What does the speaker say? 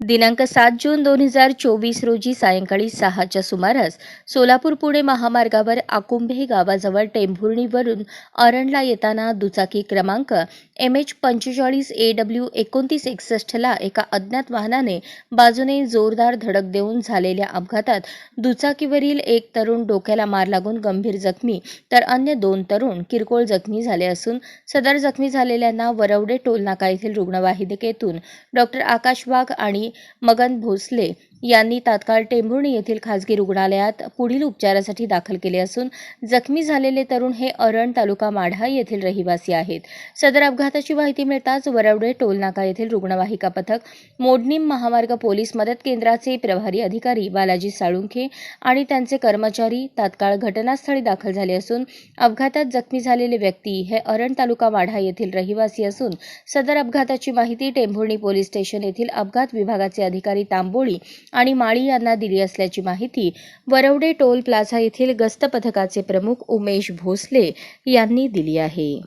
दिनांक सात जून दोन हजार चोवीस रोजी सायंकाळी सहाच्या सुमारास सोलापूर पुणे महामार्गावर आकुंभे गावाजवळ टेंभुर्णीवरून अरणला येताना दुचाकी क्रमांक एम एच पंचेचाळीस ए डब्ल्यू एकोणतीस एकसष्टला एका अज्ञात वाहनाने बाजूने जोरदार धडक देऊन झालेल्या अपघातात दुचाकीवरील एक तरुण डोक्याला मार लागून गंभीर जखमी तर अन्य दोन तरुण किरकोळ जखमी झाले असून सदर जखमी झालेल्यांना वरवडे टोलनाका येथील रुग्णवाहिकेतून डॉक्टर आकाश वाघ आणि मगन भोसले यांनी तात्काळ टेंभुर्णी येथील खासगी रुग्णालयात पुढील उपचारासाठी दाखल केले असून जखमी झालेले तरुण हे अरण तालुका माढा येथील रहिवासी आहेत. सदर अपघाताची माहिती मिळताच वरवडे टोलनाका येथील रुग्णवाहिका पथक मोडणीम महामार्ग पोलीस मदत केंद्राचे प्रभारी अधिकारी बालाजी साळुंखे आणि त्यांचे कर्मचारी तात्काळ घटनास्थळी दाखल झाले असून अपघातात जखमी झालेले व्यक्ती हे अरण तालुका माढा येथील रहिवासी असून सदर अपघाताची माहिती टेंभुर्णी पोलीस स्टेशन येथील अपघात विभागाचे अधिकारी तांबोळी आणि माळी यांना दिली असल्याची माहिती वरवडे टोल प्लाझा येथील गस्त पथकाचे प्रमुख उमेश भोसले यांनी दिली आहे.